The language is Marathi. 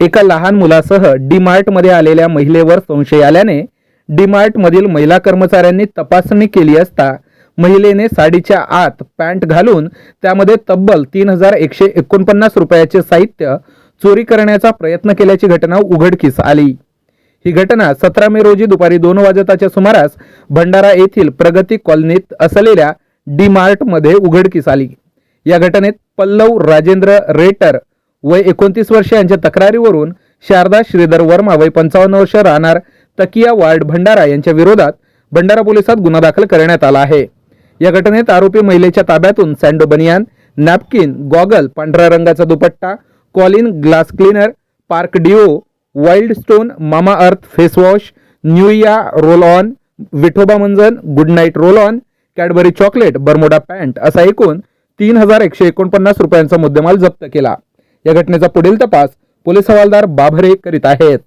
एका लहान मुलासह डीमार्टमध्ये आलेल्या महिलेवर संशय आल्याने डीमार्टमधील महिला कर्मचाऱ्यांनी तपासणी केली असता महिलेने साडीच्या आत पॅन्ट घालून त्यामध्ये तब्बल तीन हजार एकशे एकोणपन्नास रुपयाचे साहित्य चोरी करण्याचा प्रयत्न केल्याची घटना उघडकीस आली. ही घटना सतरा मे रोजी दुपारी दोन वाजताच्या सुमारास भंडारा येथील प्रगती कॉलनीत असलेल्या डी मार्टमध्ये उघडकीस आली. या घटनेत पल्लव राजेंद्र रेटर वय एकोणतीस वर्ष यांच्या तक्रारीवरून शारदा श्रीधर वर्मा वय पंचावन्न वर्ष राहणार तकिया वार्ड भंडारा यांच्या विरोधात भंडारा पोलिसात गुन्हा दाखल करण्यात आला आहे. या घटनेत आरोपी महिलेच्या ताब्यातून सँडो बनियान नॅपकिन गॉगल पांढऱ्या रंगाचा dupatta Colin glass cleaner park deo wild stone mama earth face wash न्यूया roll on Vithoba मंजन good night roll on Cadbury chocolate Bermuda pant असा एकूण तीन हजार एकशे एकोणपन्नास रुपयांचा मुद्देमाल जप्त केला. या घटनेचा पुढील तपास पोलीस हवालदार बाभरे करीत आहेत.